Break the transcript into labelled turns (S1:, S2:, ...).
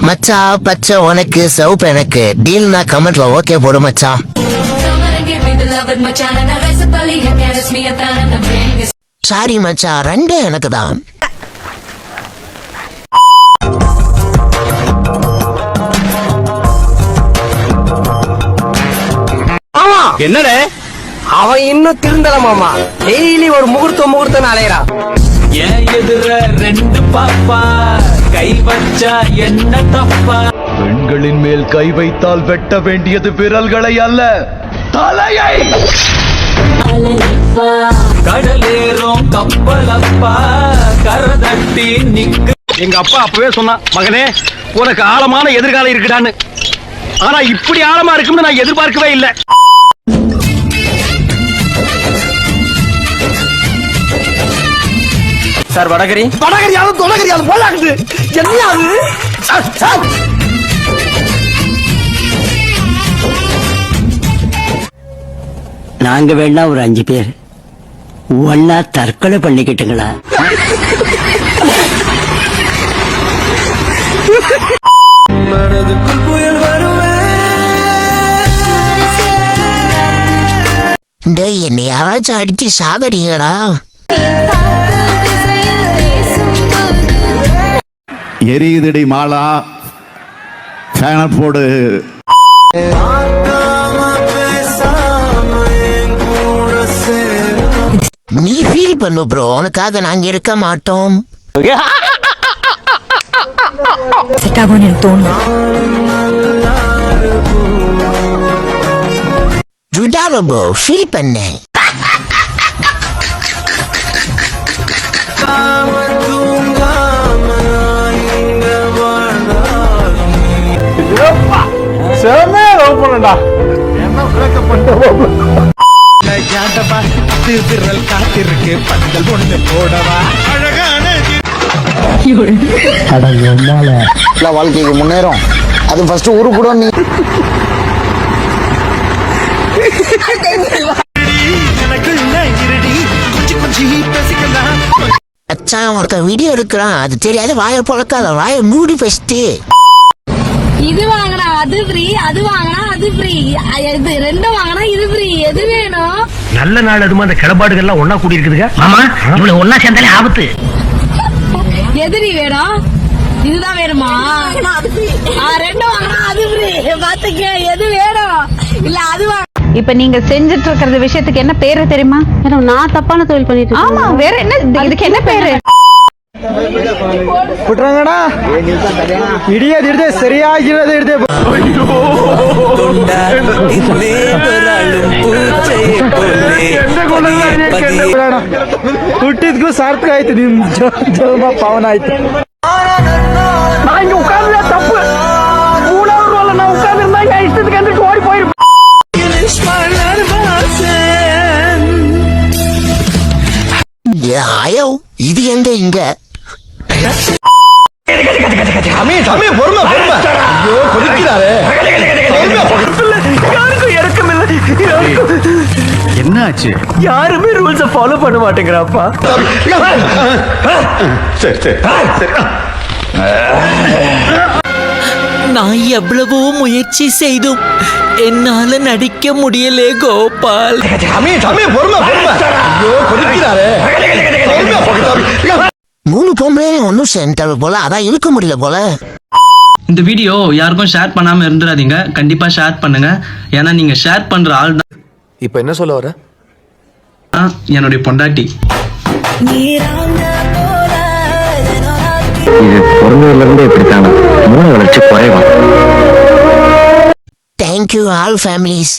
S1: மச்சான் பச்சை உனக்கு சிவப்பு எனக்கு. டீல்னா கமெண்ட்ல ஓகே போடு
S2: is
S1: சாரி மச்சான் ரெண்டு எனக்கு தான்.
S3: ஆமா
S4: என்னடே?
S3: அவன் இன்னும் திருந்தல மாமா. டெய்லி ஒரு முகூர்த்தம் முகூர்த்தம் அலையறான்.
S5: ஏன் எதிர ரெண்டு பாப்பா. கை வச்சா என்ன தப்பா?
S4: பெண்களின் மேல் கை வைத்தால் வெட்ட வேண்டியது விரல்களை அல்ல தலையை!
S5: கடலேறும் கப்பலப்பா கரதட்டி நிக்கு.
S6: எங்க அப்பா அப்பவே சொன்னான் மகனே உனக்கு ஆழமான எதிர்காலம் இருக்குடான்னு. ஆனா இப்படி ஆழமா இருக்கும்னு நான் எதிர்பார்க்கவே இல்லை.
S3: சார் வடகரி. வடகரியாலும் தொடகரியாலும் போலாகுது என்ன அது? Sir, sir.
S7: நாங்க வேணா ஒரு அஞ்சு பேர். ஒன்னா தற்கொலை பண்ணிக்கிட்டுங்களா?
S1: டேய் என்னை யாராச்சும் அடிச்சு சாகறீங்கடா
S4: எரியுதடி மாலா. ஃபேன போடு.
S1: நீ ஃபீல் பண்ணு ப்ரோ உனக்காக நாங்க இருக்க மாட்டோம்.
S8: செட் எனக்கு
S1: ப்ரோ ஃபீல் பண்ணேன்
S5: விரல் காத்திருக்கு பந்தல் ஒண்ணு போடவா
S9: வாழ்க்கைக்கு முன்னேறும். அது ஃபர்ஸ்ட் உருப்படும் நீ.
S1: அச்சான் ஒருத்தன் வீடியோ எடுக்கிறான். அது தெரியாத வாயை பொழக்காத. வாயை மூடி ஃபஸ்ட்டு
S8: இது வாங்கினா அது ஃப்ரீ அது வாங்கினா அது ஃப்ரீ இது ரெண்டும் வாங்கினா இது ஃப்ரீ எது வேணும்?
S6: நல்ல நாள் அதுமா அந்த கிளப்பாடுகள் எல்லாம் ஒன்னா கூடி இருக்குதுங்க ஆமா இவ்வளவு ஒன்னா சேர்ந்தாலே ஆபத்து.
S8: எதிரி வேணும்? இதுதான் வேணுமா? ஆ, ரெண்டும் வாங்கினா அது ஃப்ரீ பாத்துக்க எது வேணும்? இல்ல அது வாங்க
S10: இப்ப நீங்க செஞ்சுட்டு இருக்கிற விஷயத்துக்கு என்ன பேரு தெரியுமா? நான் தப்பான தொழில் பண்ணிட்டு ஆமா வேற என்ன இதுக்கு என்ன பேரு?
S3: விட்டுறாங்கடா இடியே இடிதே சரியாகிறது இடிதே ಹುಟ್ಟಿದ್ಗೂ ಸಾರ್ಥಕ ಆಯ್ತು ನಿಮ್ ಜ- ಜನ್ಮ ಪಾವನ ಆಯ್ತು நான் இங்க உட்கார்ந்ததே தப்பு மூணாவது ரோல நான் உட்கார்ந்திருந்தா என் இஷ்டத்துக்கு எந்திரிச்சு ஓடி போயிருப்பேன்
S1: ஐயோ இது எங்க இங்க
S4: சாமி பொறுமை பொறுமை. ஐயோ கொதிக்கிறாரே.
S3: யாருக்கும் இறக்கம் இல்லை
S4: என்னாச்சு?
S3: யாருமே ரூல்ஸ ஃபாலோ பண்ண மாட்டேங்கிறாப்பா.
S4: சரி சரி. சரி.
S5: நான் எவ்வளவோ முயற்சி செய்தும் என்னால நடிக்க முடியலே கோபால்.
S4: சாமி சாமி பொறுமை பொறுமை. ஐயோ கொதிக்கிறாரே. பொறுமை,
S1: மூணு பொம்பளை ஒன்றும் சென்டர் போல அதான் இழுக்க முடியல போல.
S5: இந்த வீடியோ யாருக்கும் ஷேர் பண்ணாம இருந்துடாதீங்க. கண்டிப்பா ஷேர் பண்ணுங்க. ஏன்னா நீங்க ஷேர் பண்ற ஆள்
S3: இப்ப என்ன சொல்ல வர?
S5: தான் என்னுடைய பொண்டாட்டி.
S7: இது பிறந்ததுல இருந்தே இப்படித்தானா மூளை வளர்ச்சி குறைவா?
S1: Thank you all families